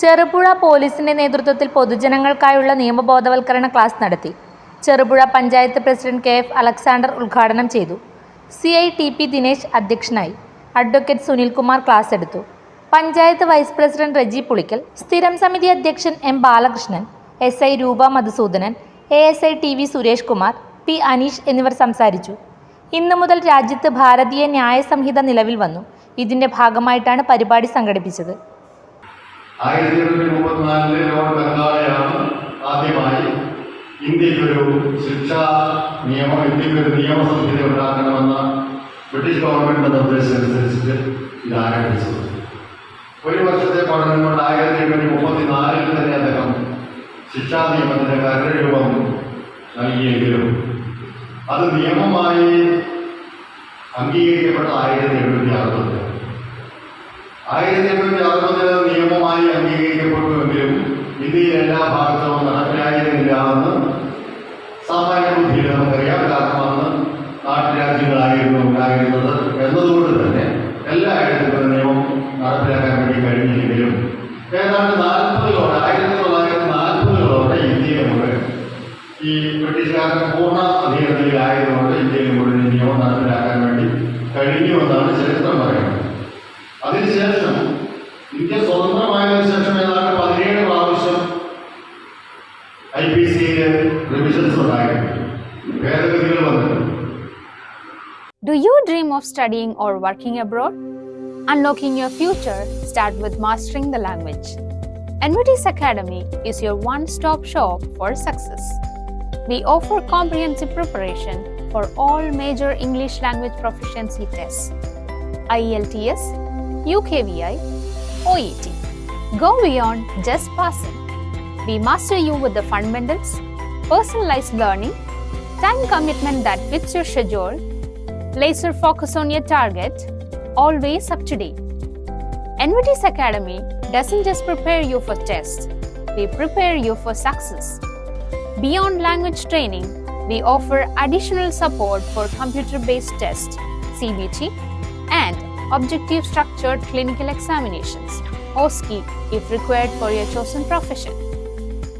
ചെറുപുഴ പോലീസിന്റെ നേതൃത്വത്തിൽ പൊതുജനങ്ങൾക്കായുള്ള നിയമബോധവൽക്കരണ ക്ലാസ് നടത്തി. Cherupuzha panchayat president K F Alexander ഉദ്ഘാടനം ചെയ്തു. C I T P Dinesh അധ്യക്ഷനായി അഡ്വക്കേറ്റ് സുനിൽകുമാർ ക്ലാസ് എടുത്തു. പഞ്ചായത്ത് വൈസ് പ്രസിഡന്റ് റജി പുളിക്കൽ സ്ഥിരം സമിതി അധ്യക്ഷൻ M Balakrishnan S I Roopa Madhusoodanan A S I T V Suresh Kumar P Aneesh എന്നിവർ സംസാരിച്ചു. ഇന്നു മുതൽ രാജ്യത്ത് ഭാരതീയ ന്യായ സംഹിത നിലവിൽ വന്നു. ഇതിന്റെ ഭാഗമായിട്ടാണ് പരിപാടി സംഘടിപ്പിച്ചത്. ആയിരത്തി എണ്ണൂറ്റി മുപ്പത്തിനാലിലെ ലോർഡ് ബംഗാളിയാണ് ആദ്യമായി ഇന്ത്യക്കൊരു ശിക്ഷാ നിയമം ഇന്ത്യക്കൊരു നിയമസംഹിത ഉണ്ടാക്കണമെന്ന ബ്രിട്ടീഷ് ഗവൺമെന്റിന്റെ നിർദ്ദേശം അനുസരിച്ചിട്ട് ഇത് ആരംഭിച്ചത് ഒരു വർഷത്തെ പഠനം കൊണ്ട് ആയിരത്തി എണ്ണൂറ്റി മുപ്പത്തിനാലിൽ തന്നെ അദ്ദേഹം ശിക്ഷാ നിയമത്തിന്റെ കരരൂപം നൽകിയെങ്കിലും അത് നിയമമായി അംഗീകരിക്കപ്പെട്ട ആയിരത്തി എണ്ണൂറ്റി അറുപത് ആയിരത്തി എണ്ണൂറ്റി അറുപത് നിയമമായി അംഗീകരിക്കപ്പെട്ടുവെങ്കിലും ഇന്ത്യയിൽ എല്ലാ ഭാഗത്തും നടപ്പിലായിരുന്നില്ല എന്ന് സാമാന്യ ബുദ്ധിയിൽ നമുക്കറിയാം. കാരണം അന്ന് നാട്ടുരാജ്യങ്ങളായിരുന്നു ഉണ്ടായിരുന്നത് എന്നതുകൊണ്ട് തന്നെ എല്ലായിടത്തും നിയമം നടപ്പിലാക്കാൻ വേണ്ടി കഴിഞ്ഞില്ലെങ്കിലും ഏതാണ്ട് നാൽപ്പതുകളോടെ ആയിരത്തി തൊള്ളായിരത്തി നാൽപ്പതുകളോടെ ഇന്ത്യയിൽ മുഴുവൻ ഈ ബ്രിട്ടീഷുകാരുടെ പൂർണ അധീനതയിലായതുകൊണ്ട് ഐ പി സിയിൽ റിവിഷൻസ് ഉണ്ടായിട്ടുണ്ട് ഭേദഗതികൾ വന്നിട്ടുണ്ട് Do you dream of studying or working abroad? Unlocking your future start with mastering the language. NVT's Academy is your one-stop shop for success. We offer comprehensive preparation for all major English language proficiency tests. IELTS, UKVI, OET. Go beyond just passing. We master you with the fundamentals, personalized learning, time commitment that fits your schedule, laser focus on your target, always up to date. NVT's Academy doesn't just prepare you for tests, we prepare you for success. Beyond language training, we offer additional support for computer based tests, CBT, and objective structured clinical examinations, OSCE, if required for your chosen profession.